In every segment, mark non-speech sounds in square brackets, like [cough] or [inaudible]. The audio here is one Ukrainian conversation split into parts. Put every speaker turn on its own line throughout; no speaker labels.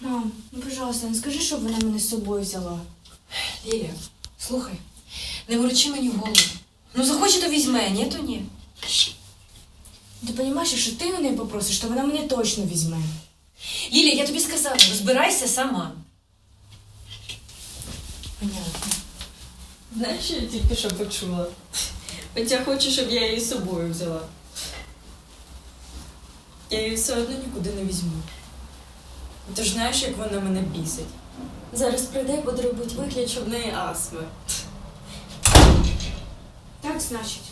Мам, ну пожалуйста, не скажи, щоб вона мене з собою взяла.
Ліля, слухай, не ворочи мені голову. Ну захоче, то візьме, ні, то ні.
Ти розумієш, що ти у неї попросиш, то вона мене точно візьме.
Ліля, я тобі сказала, розбирайся сама.
Понятно.
Знаєш, я тільки що почула? Хоча хочу, щоб я її з собою взяла. Я її все одно нікуди не візьму. Ти ж знаєш, як вона мене бісить. Зараз прийде і буде робити вигляд, що в неї астма.
Так, значить.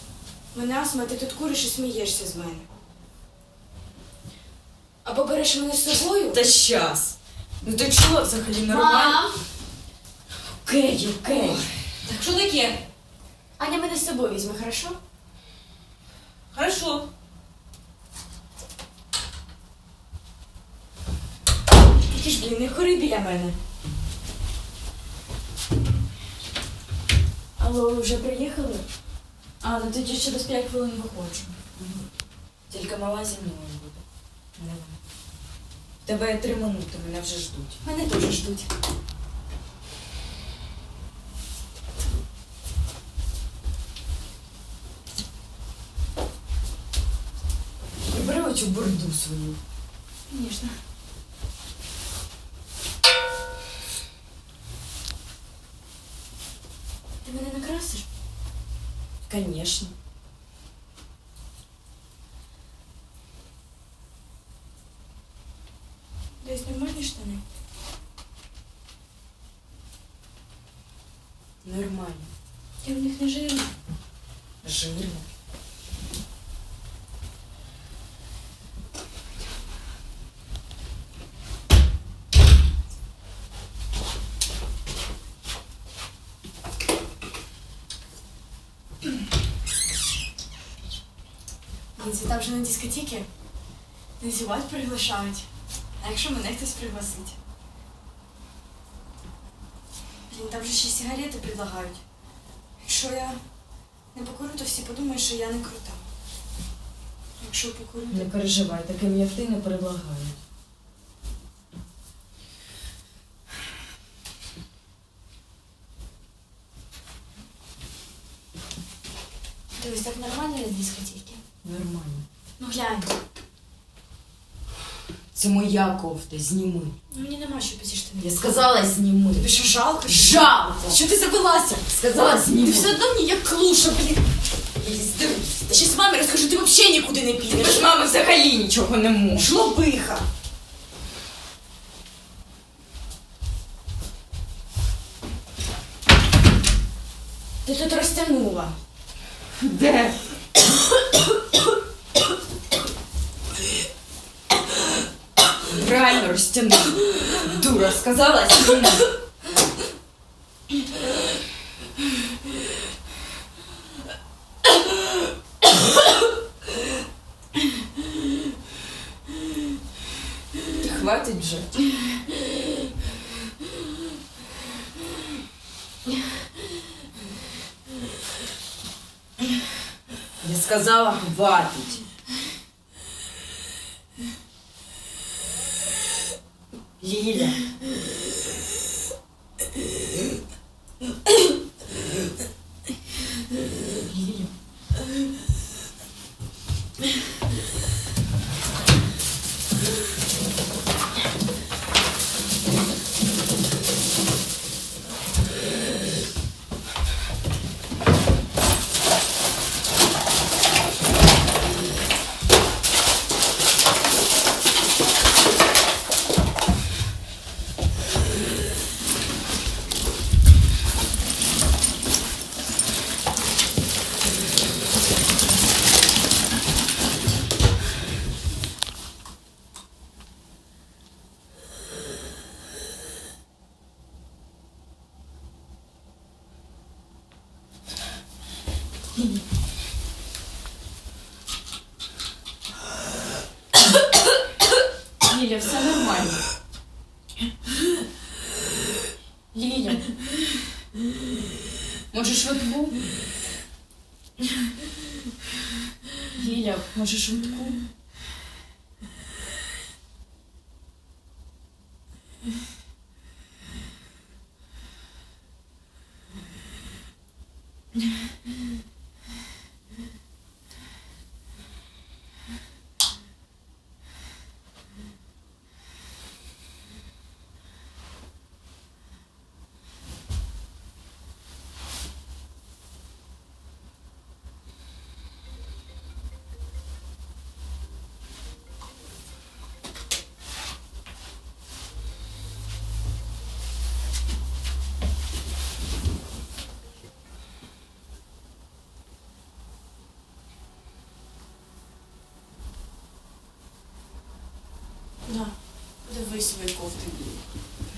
Мене астма, ти тут куриш і смієшся з мене. Або береш мене з собою.
Та щас! Ну ти чула взагалі нормально? Окей, окей.
Так що таке?
Аня мене з собою візьме, хорошо?
Хорошо.
Ти ж, блін, не хори біля мене. Алло, ви вже приїхали? А, ну тоді через 5 хвилин виходжу.
Тільки мала зі мною буде. Давай. Тебе три минути, мене вже ждуть.
Мене дуже ждуть.
Бери оцю бурду свою.
Звісно. Ти мене накрасиш?
Конечно.
Десь нормальні штани?
Нормально.
Я в них не жирна.
Жирно.
Це там вже на дискотеки. Танцювати приглашають. А якщо мене хтось пригласить? Блін, там же ще сигарети предлагають. Якщо я не покурю, то всі подумають, що я не крута. Якщо покурю,
Не
то...
переживай, таким як ти не предлагають.
Дивись, так нормально на дискотеки?
Нормально.
Ну глянь,
Це моя кофта, зніми.
ну мені нема що після штани.
Я сказала, зніми.
Тобі що жалко?
Жалко!
Що ти завелася?
Сказала,
Ти
зніми.
все одно мені як клуша, блін. Та ще з мамі розкажу, ти взагалі нікуди не
Ти
підеш.
ж мами взагалі нічого не може.
Жлобиха. Ти тут розтягнула.
Де? [coughs] Реально розтягнула. Дура, сказала, зніми. Хватить вже. Я сказала, хватить. Ліля.
Ліля, все нормально. Ліля. Може швидку? Ліля, може швидку? На, подивись свої кофти.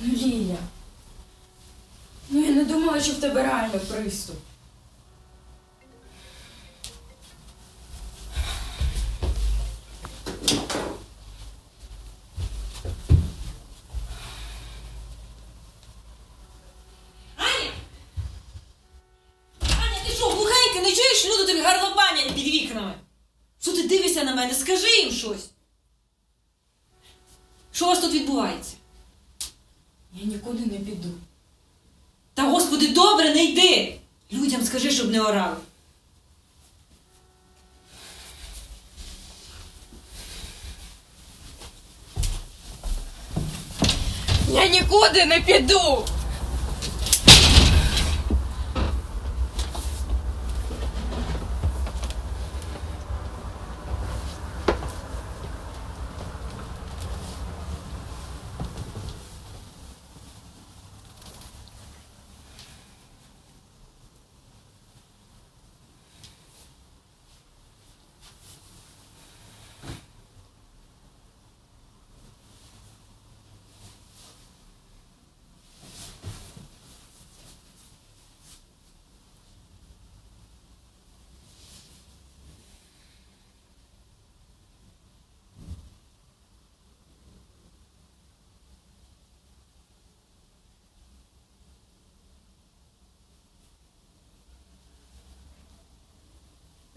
Ну, Ліля. Ну я не думала, що в тебе реально приступ.
Аня! Аня, ти що, глухенька, не чуєш, люди тобі гарлопанять під вікнами? Що ти дивишся на мене? Скажи їм щось. Що у вас тут відбувається?
Я нікуди не піду.
Та господи, добре, не йди! Людям скажи, щоб не орали.
Я нікуди не піду.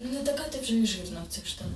Ну не така ти вже і жирна в цих штанах.